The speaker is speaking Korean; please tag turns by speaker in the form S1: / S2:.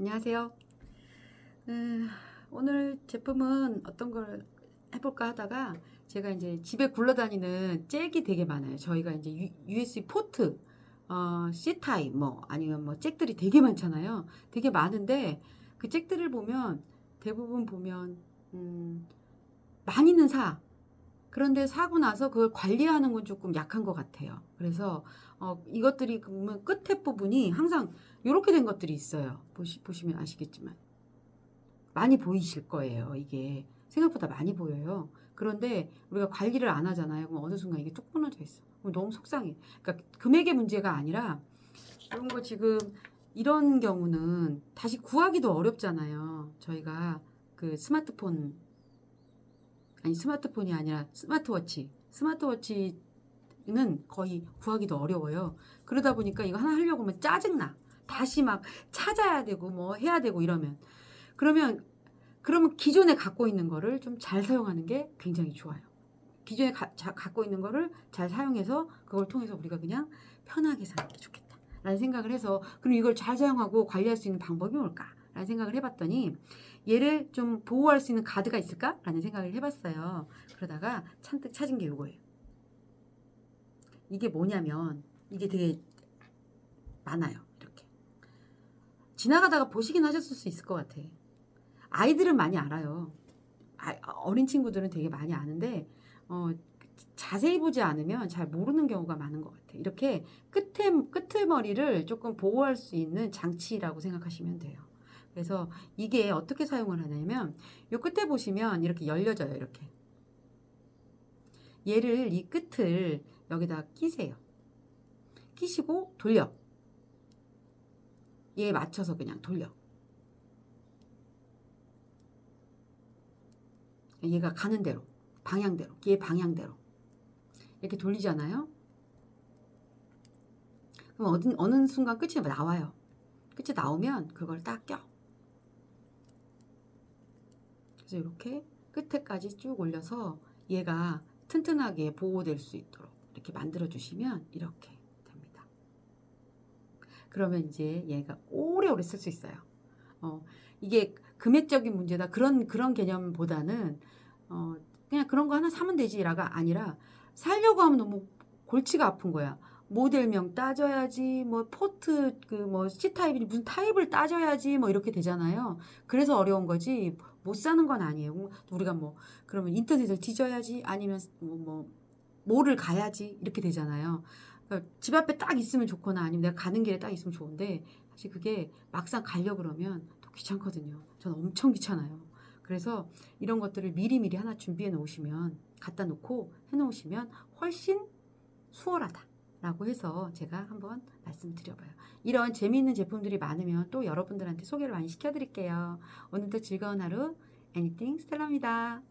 S1: 안녕하세요. 음, 오늘 제품은 어떤 걸 해볼까 하다가 제가 이제 집에 굴러다니는 잭이 되게 많아요. 저희가 이제 유, USB 포트, 어, C 타입 뭐 아니면 뭐 잭들이 되게 많잖아요. 되게 많은데 그 잭들을 보면 대부분 보면 음, 많이는 사. 그런데 사고 나서 그걸 관리하는 건 조금 약한 것 같아요. 그래서 어, 이것들이 보면 끝에 부분이 항상 이렇게 된 것들이 있어요. 보시, 보시면 아시겠지만 많이 보이실 거예요. 이게 생각보다 많이 보여요. 그런데 우리가 관리를 안 하잖아요. 그럼 어느 순간 이게 뚝 끊어져 있어. 너무 속상해. 그러니까 금액의 문제가 아니라 이런 거 지금 이런 경우는 다시 구하기도 어렵잖아요. 저희가 그 스마트폰 아니 스마트폰이 아니라 스마트워치 스마트워치는 거의 구하기도 어려워요. 그러다 보니까 이거 하나 하려고 하면 짜증나. 다시 막 찾아야 되고 뭐 해야 되고 이러면 그러면 그러면 기존에 갖고 있는 거를 좀 잘 사용하는 게 굉장히 좋아요. 기존에 가, 자, 갖고 있는 거를 잘 사용해서 그걸 통해서 우리가 그냥 편하게 사는 게 좋겠다. 라는 생각을 해서 그럼 이걸 잘 사용하고 관리할 수 있는 방법이 뭘까? 라는 생각을 해봤더니 얘를 좀 보호할 수 있는 가드가 있을까? 라는 생각을 해봤어요. 그러다가 잔뜩 찾은 게 이거예요. 이게 뭐냐면 이게 되게 많아요. 이렇게. 지나가다가 보시긴 하셨을 수 있을 것 같아. 아이들은 많이 알아요. 아, 어린 친구들은 되게 많이 아는데 어, 자세히 보지 않으면 잘 모르는 경우가 많은 것 같아요. 이렇게 끝에 끝을머리를 조금 보호할 수 있는 장치라고 생각하시면 돼요. 그래서 이게 어떻게 사용을 하냐면 이 끝에 보시면 이렇게 열려져요. 이렇게 얘를 이 끝을 여기다 끼세요. 끼시고 돌려. 얘에 맞춰서 그냥 돌려. 얘가 가는 대로, 방향대로, 얘 방향대로 이렇게 돌리잖아요. 그럼 어느, 어느 순간 끝이 나와요. 끝이 나오면 그걸 딱 껴. 이렇게 끝에까지 쭉 올려서 얘가 튼튼하게 보호될 수 있도록 이렇게 만들어 주시면 이렇게 됩니다. 그러면 이제 얘가 오래오래 쓸 수 있어요. 어, 이게 금액적인 문제다 그런 그런 개념보다는 어, 그냥 그런 거 하나 사면 되지라가 아니라 살려고 하면 너무 골치가 아픈 거야. 모델명 따져야지, 뭐 포트 그 뭐 C 타입이 무슨 타입을 따져야지, 뭐 이렇게 되잖아요. 그래서 어려운 거지 못 사는 건 아니에요. 우리가 뭐 그러면 인터넷을 뒤져야지, 아니면 뭐, 뭐 뭐를 가야지 이렇게 되잖아요. 그러니까 집 앞에 딱 있으면 좋거나 아니면 내가 가는 길에 딱 있으면 좋은데 사실 그게 막상 가려 그러면 또 귀찮거든요. 저는 엄청 귀찮아요. 그래서 이런 것들을 미리미리 하나 준비해 놓으시면 갖다 놓고 해 놓으시면 훨씬 수월하다. 라고 해서 제가 한번 말씀드려봐요. 이런 재미있는 제품들이 많으면 또 여러분들한테 소개를 많이 시켜드릴게요. 오늘도 즐거운 하루, 애니띵 스텔라입니다.